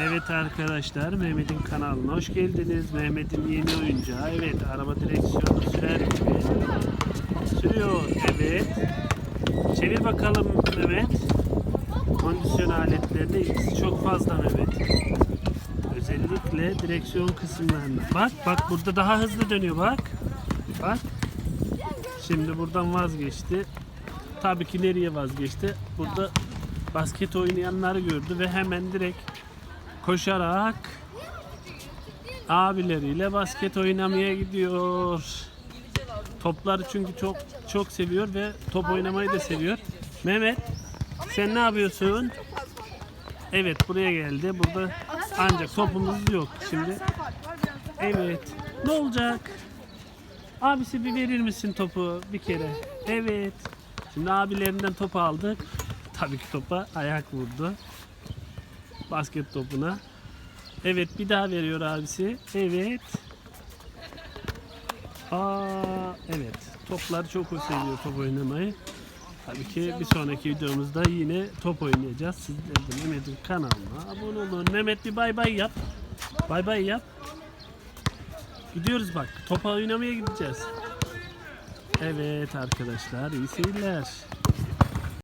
Evet arkadaşlar Mehmet'in kanalına hoş geldiniz. Mehmet'in yeni oyuncağı. Evet araba direksiyonu sürer gibi. Sürüyor. Evet. Çevir bakalım Mehmet. Kondisyon aletlerinde ilgisi çok fazla Mehmet. Özellikle direksiyon kısımlarında. Bak bak burada daha hızlı dönüyor bak. Bak. Şimdi buradan vazgeçti. Tabii ki nereye vazgeçti? Burada basket oynayanları gördü ve hemen direkt koşarak abileriyle basket oynamaya gidiyor. Topları çünkü çok çok seviyor ve top oynamayı da seviyor. Mehmet sen ne yapıyorsun? Evet buraya geldi. Burada ancak topumuz yok. Şimdi evet. Ne olacak? Abisi bir verir misin topu bir kere? Evet. Şimdi abilerinden topu aldık. Tabii ki topa ayak vurdu. Basket topuna. Evet bir daha veriyor abisi. Evet. Aa evet. Toplar çok seviyor top oynamayı. Tabii ki bir sonraki videomuzda yine top oynayacağız. Sizler de Mehmet'in kanalına abone olun. Mehmet bir bay bay yap. Bay bay yap. Gidiyoruz bak. Topa oynamaya gideceğiz. Evet arkadaşlar iyi seyirler.